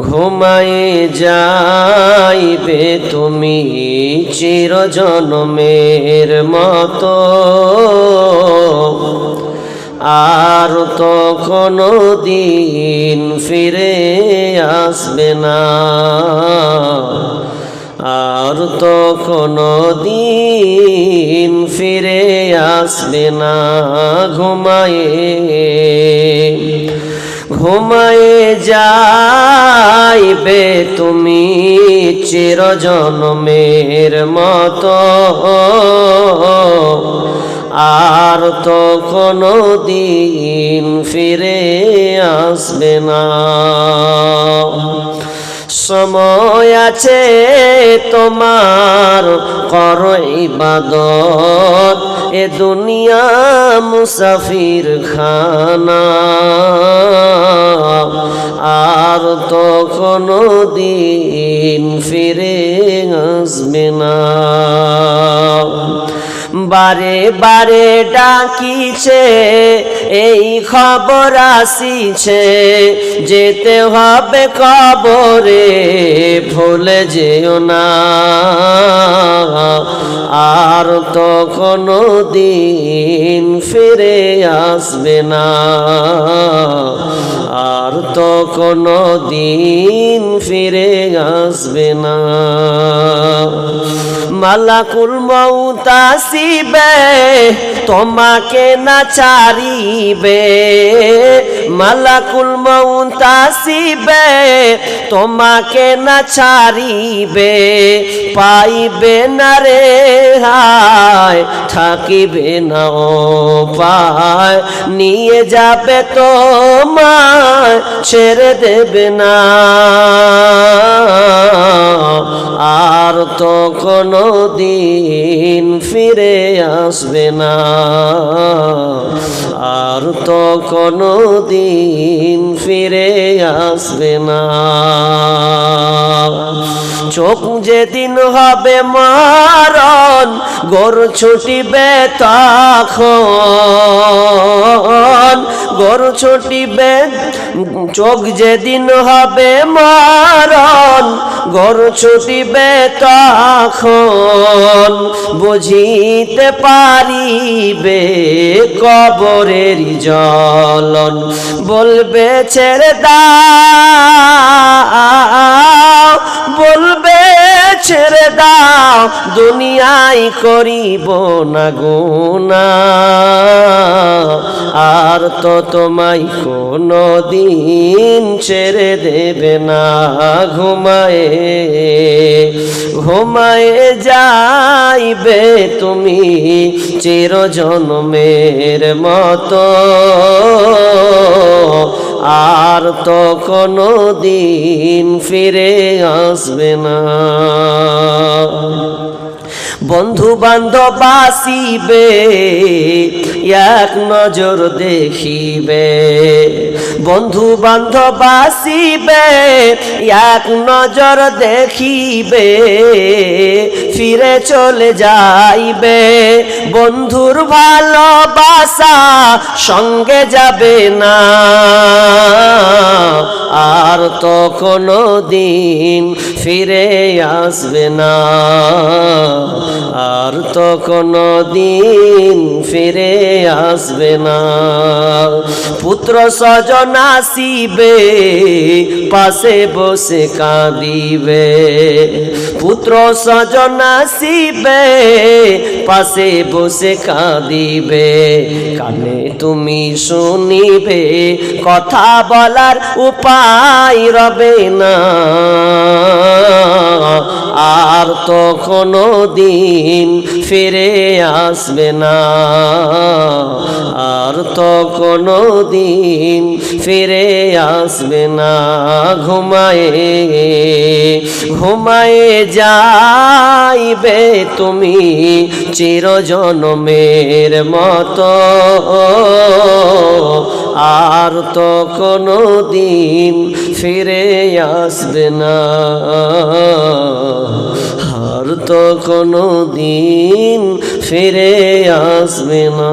ঘুমায়ে যাইবে তুমি চিরজনমের মতো। আর তো কোনো দিন ফিরে আসবে না। আর তো কোনো দিন ফিরে আসবে না। ঘুমায়ে ঘুমায়ে যাইবে তুমি চিরজনমের মতো। আর তো কোনো দিন ফিরে আসবে না। সময় আছে তোমার কর ইবাদত। এ দুনিয়া মুসাফির খানা। আর তো কোনো দিন ফিরে আসবে না। বারে বারে ডাকিছে, এই খবর আসিছে, যেতে হবে কবরে, ভুলে যেও না। আর তো কোনো দিন ফিরে আসবে না। আর তো কোনো দিন ফিরে আসবে না। মালাকুল মৌত আসিবে, তোমাকে না চারিবে মালাকুল মৌত আসিবে, তোমাকে না ছাড়িবে। পাইবে না রে হায়, থাকিবে না পায়। নিয়ে যাবে তোমায়, ছেড়ে দেবে না। আর তো কোনো দিন ফিরে আসবে না। আর তো কোনো দিন ফিরে আসবে না। চোখ যেদিন হবে মারণ, গরু ছুটিবে তখন। গরু ছুটিবে, চোখ যেদিন হবে মারণ, গরু ছুটিবে তখন। বুঝিতে পারিবে কবরের জলন বলবে, ছেড়ে দাও। বলবে, ছেড়ে দাও, দুনিয়ায় করিব না গুনা আর তো তোমায় কোনো দিন ছেড়ে দেবে না ঘুমায়ে। ঘুমায়ে যাইবে তুমি চিরজন্মের মতো। আর তো কোনো দিন ফিরে আসবে না। বন্ধু বান্ধব আসিবে এক নজর দেখিবে। বন্ধু বান্ধব আসিবে এক নজর দেখিবে, ফিরে চলে যাইবে। বন্ধুর ভালোবাসা সঙ্গে যাবে না। আর তো কোনো দিন ফিরে আসবে না। আর তো কোনো দিন ফিরে আসবে না। পুত্র স্বজন আসিবে, পাশে বসে কাঁদিবে। পুত্র স্বজন আসিবে পাশে বসে কাঁদিবে। কানে তুমি শুনিবে কথা বলার উপায় রবে না। আর তো কোনো দিন ফিরে আসবে না। আর তো কোনো দিন ফিরে আসবে না। ঘুমায়ে ঘুমায়ে যাইবে তুমি চিরজনমের মতো। আর তো কোনো দিন ফিরে আসবে না। আর তো কোনো দিন ফিরে আসবে না।